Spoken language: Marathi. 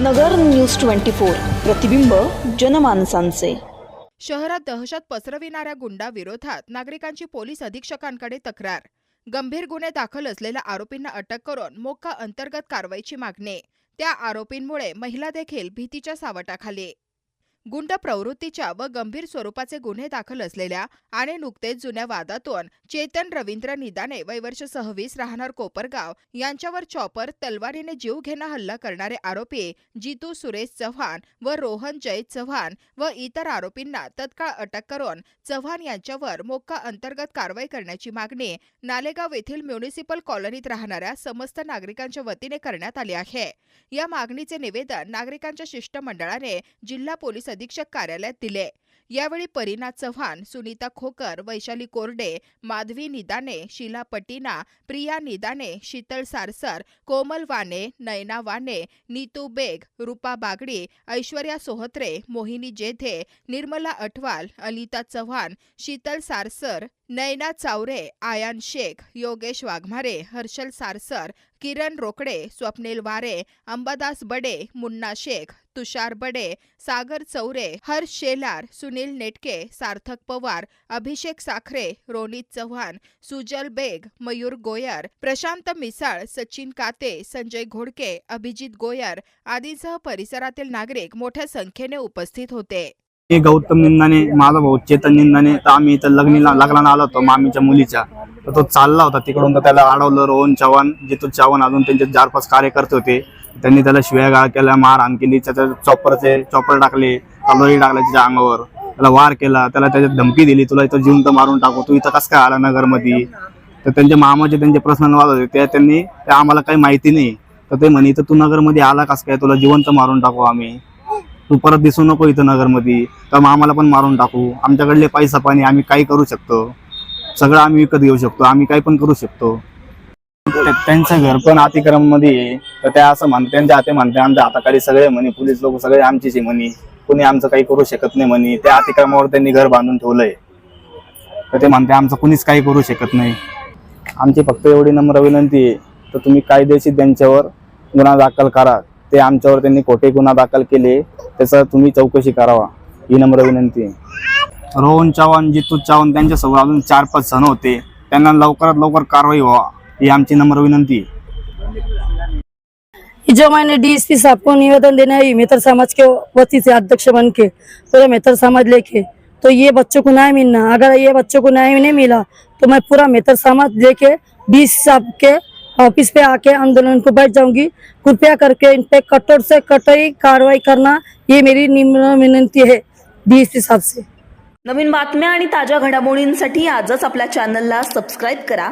नगर न्यूज ट्वेंटी फोर प्रतिबिंब जनमानसांचे. शहरात दहशत पसरविणाऱ्या गुंडाविरोधात नागरिकांची पोलीस अधीक्षकांकडे तक्रार. गंभीर गुन्हे दाखल असलेल्या आरोपींना अटक करून मोक्का अंतर्गत कारवाईची मागणी. त्या आरोपींमुळे महिला देखील भीतीच्या सावटाखाली. गुंड प्रवृत्तीच्या व गंभीर स्वरूपाचे गुन्हे दाखल असलेल्या आणि नुकतेच जुन्या वादातून चेतन रवींद्र निदाने वयवर्ष सहावीस राहणार कोपरगाव यांच्यावर चॉपर तलवारीने जीवघेणा हल्ला करणारे आरोपी जितू सुरेश चव्हाण व रोहन जय चव्हाण व इतर आरोपींना तत्काळ अटक करून चव्हाण यांच्यावर मोक्का अंतर्गत कारवाई करण्याची मागणी नालेगाव येथील म्युनिसिपल कॉलनीत राहणाऱ्या समस्त नागरिकांच्या वतीने करण्यात आली आहे. या मागणीचे निवेदन नागरिकांच्या शिष्टमंडळाने जिल्हा पोलीस अधीक्षक कार्यालयात दिले. यावेळी परीना चव्हाण सुनीता खोकर वैशाली कोरडे माधवी निदाने शिला पटीना प्रिया निदाने शीतल सारसर कोमल वाने नयना वाने नीतू बेग रुपा बागडी ऐश्वर्या सोहत्रे मोहिनी जेधे निर्मला अठवाल अलिता चव्हाण शीतल सारसर नयना चावरे आयान शेख योगेश वाघमारे हर्षल सारसर किरण रोकडे स्वप्नील वारे अंबादास बडे मुन्ना शेख तुषार बडे सागर चौरे हर्ष शेलार सुनील नेटके सार्थक पवार अभिषेक साखरे रोनित चव्हाण सुजल बेग मयूर गोयर प्रशांत मिसाळ सचिन काते संजय घोडके अभिजित गोयर आदींसह परिसरातील नागरिक मोठ्या संख्येने उपस्थित होते. मी गौतम निंदाने माझा भाऊ चेतन निंदाने तर आम्ही इथं लग्नीला लग्नाला आलो होतो मामीच्या मुलीच्या. तर तो चालला होता तिकडून तर त्याला अडवलं रोहन चव्हाण जितू चव्हाण अजून त्यांचे चार पाच कार्यकर्ते होते. त्यांनी त्याला शिव्या गाळ केल्या मारहाण केली त्याच्या चॉपरचे चॉपर टाकले तलवारी टाकल्या त्याच्या अंगावर. त्याला वार केला त्याला त्याच्यात धमकी दिली तुला इथं जिवंत मारून टाकू तू इथं कसं काय आला नगरमध्ये? तर त्यांच्या मामाचे त्यांचे प्रश्न वाद होते. त्या त्यांनी आम्हाला काही माहिती नाही. तर ते म्हणे इथं तू नगरमध्ये आला कसं काय? तुला जिवंत मारून टाकू आम्ही. तू परत दिसू नको इथं नगरमध्ये. तर मग आम्हाला पण मारून टाकू. आमच्याकडले पैसा पाणी आम्ही काही करू शकतो. सगळं आम्ही विकत घेऊ शकतो. आम्ही काही पण करू शकतो. त्यांचं घर पण अतिक्रममध्ये आहे. तर त्या असं म्हणते त्यांच्या हाते म्हणते आमच्या हाताखाली सगळे म्हणे. पोलीस लोक सगळे आमचीच म्हणे. कुणी आमचं काही करू शकत नाही म्हणे त्या अतिक्रमावर त्यांनी घर बांधून ठेवलंय. तर ते म्हणते आमचं कुणीच काही करू शकत नाही. आमची फक्त एवढी नम्र विनंती आहे तर तुम्ही कायदेशीर त्यांच्यावर गुन्हा दाखल करा. ते आमच्यावर त्यांनी खोटे गुन्हा दाखल केले त्याचं तुम्ही चौकशी करावा. ही नम्र विनंती आहे. रोहन चव्हाण जितू चव्हाण त्यांच्यासोबत अजून चार पाच जण होते. त्यांना लवकरात लवकर कारवाई व्हावा ही आमची नम्र विनंती आहे. जो मैंने डीएसपी साहब को निवेदन देना है मेहतर समाज के वती से अध्यक्ष बन के पूरा मेहतर समाज लेके. तो ये बच्चों को न्याय मिलना अगर ये बच्चों को न्याय नहीं मिला तो मैं पूरा मेहतर समाज लेके डीएसपी साहब के ऑफिस पे आके आंदोलन को बैठ जाऊंगी. कृपया करके इन पे कठोर से कठोर कार्रवाई करना ये मेरी निम्न विनंती है डीएसपी साहब से. नवीन बातम्या आणि ताज्या घडामोडींसाठी आजच आपल्या चॅनलला सबस्क्राईब करा.